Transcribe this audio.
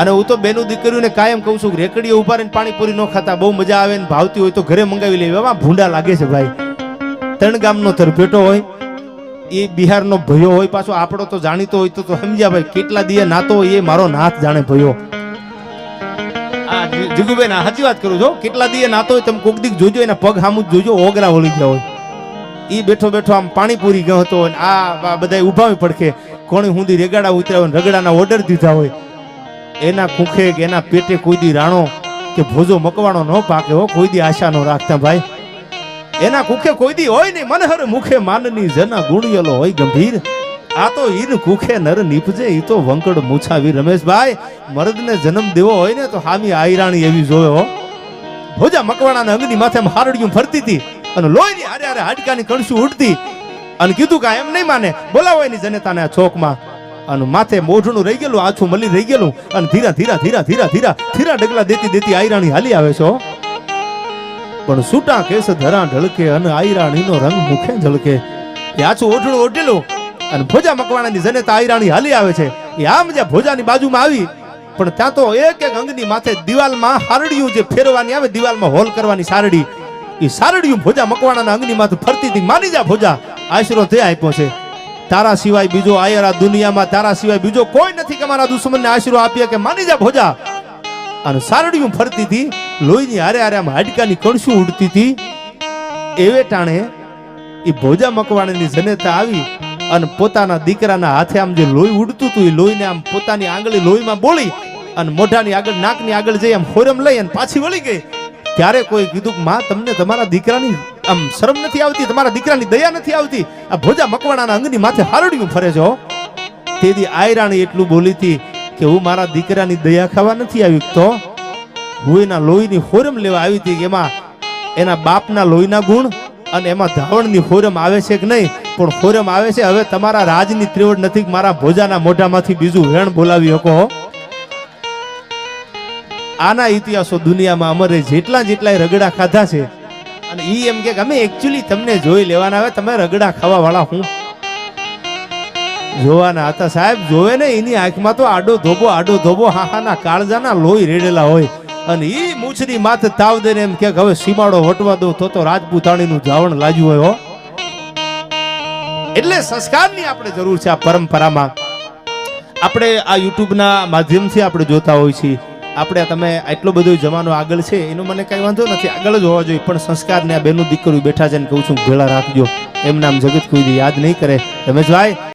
અને હું તો બેનું દીકરીઓને કાયમ કહું છું રેકડીઓ ઊભા રહીને પાણીપુરી ન ખાતા, બહુ મજા આવે ને ભાવતી હોય તો ઘરે મંગાવી લેવી. એમાં ભૂંડા લાગે છે ભાઈ. ત્રણ ગામનો તરભેટો હોય, એ બિહારનો ભયો હોય, પાછો આપણો તો જાણીતો હોય તો સમજ્યા ભાઈ, કેટલા દિયે નાતો હોય એ મારો નાથ જાણે ભયો. જીગુબેન સાચી વાત કરું છો કેટલા દિયે નાતો હોય તમે કોક દીક જોજો, એના પગ સામું જોજો, ઓગરા વળી ગયા હોય. એ બેઠો બેઠો આમ પાણીપુરી ગયો હતો આ બધા ઊભા પડખે. કોણે હુંદી રેગાડા ઉતર્યા હોય રગડાના ઓર્ડર દીધા હોય. એના કુખે કે એના પેટે કોઈ દી રાણો કે ભોજો મકવાણો ન પાકે હો, કોઈ દી આશા ન રાખતા ભાઈ. એના કુખે કોઈ દી હોય નહીં, મનહર મુખે માનની જના ગુણિયલો હોય ગંભીર. આ તો ઈન કુખે નર નીપજે, ઈ તો વંકડ મૂછાવી રમેશભાઈ મર્દને જન્મ દેવો હોય ને તો હામી આયરાણી એવી જોવે હો. ભોજા મકવાણાના અંગની માથે હારડિયું ફરતી હતી અને લોહીની હારે હારે હાડકાની કણસું ઉડતી. અને કીધું કે એમ નહીં માને. બોલાવો એની જનતાને આ ચોકમાં. અને માથે મોઢું રહી ગયેલું, આછું મળી રહી ગયેલું. અને ધીરા ધીરા ધીરા ધીરા ધીરા ધીરા ડગલા દેતી દેતી આયરાણી હાલી આવે છો પણ સૂટા કેસ ધરા ઢળકે અને આયરાણીનો રંગ મુખે ઝળકે. એ આછું ઓઢણું ઓઢેલું અને ભોજા મકવાણાની જનતા આયરાણી હાલી આવે છે. એ આમ જે ભોજાની બાજુમાં આવી, પણ ત્યાં તો એક એક અંગની માથે દિવાલમાં હારડિયું જે ફેરવાની આવે, દિવાલમાં હોલ કરવાની સારડી. એ સારડિયું ભોજા મકવાણાના અંગની માથે ફરતી હતી માની જા ભોજા. આશરો તે આપ્યો છે. તારા સિવાય બીજો આયર આ દુનિયામાં, તારા સિવાય બીજો કોઈ નથી કે મારા દુશ્મનને આશરો આપીએ કે માની જા ભોજા. અને સારડિયું ફરતી હતી, લોહીની હારે હારે આમ હાડકાની કણસું ઉડતી હતી. એવે ટાણે એ ભોજા મકવાણીની જનેતા આવી અને પોતાના દીકરાના હાથે આમ જે લોહી ઉડતું હતું, એ લોહીને આમ પોતાની આંગળી લોહીમાં બોળી અને મોઢાની આગળ, નાકની આગળ જઈ આમ ખોરમ લઈ અને પાછી વળી ગઈ. ત્યારે કોઈ કીધું કે માં, તમને તમારા દીકરાની, આમ શરમ નથી આવતી, તમારા દીકરાની દયા નથી આવતી. આ ભોજા મકવાણાના અંગની માથે હારડિયું ફરે છો તેથી આયરાણી એટલું બોલી હતી કે, હું મારા દીકરાની દયા ખાવા નથી આવી. તો હું એના લોહીની હોરમ લેવા આવી હતી એમાં એના બાપના લોહીના ગુણ અને એમાં ધાવણની હોરમ આવે છે કે નહીં? પણ હોરમ આવે છે. હવે તમારા રાજની ત્રેવડ નથી મારા ભોજાના મોઢામાંથી બીજું વેણ બોલાવી શકો આના ઇતિહાસો દુનિયામાં અમારે જેટલા જેટલા રગડા ખાધા છે. અને ઈ એમ કે અમે એકચ્યુઅલી તમને જોઈ લેવાના આવે તમે રગડા ખાવા વાળા હું. જોવાના હતા સાહેબ, જોવે ને, એની આંખમાં તો આડો ધોબો આડો ધોબો, હાહાના કાળજાના લોહી રેડેલા હોય. અને ઈ મૂછની માથે તાવ દે એમ કે હવે સીમાડો વટવા દો તો તો રાજપૂતાણીનું જાવણ લાજ્યું હોય હો. એટલે સંસ્કારની આપણે જરૂર છે આ પરંપરામાં. આપણે આ યુટ્યુબના માધ્યમથી આપણે જોતા હોય છીએ. આપણે તમે આટલો બધો જમાનો આગળ છે, એનો મને કઈ વાંધો નથી. આગળ જ હોવા જોઈએ, પણ સંસ્કારને આ બેનું દીકરું બેઠા છે ને કહું છું ભેળા રાખજો. એમ નામ જગત કોઈ યાદ નહીં કરે. રમેશભાઈ?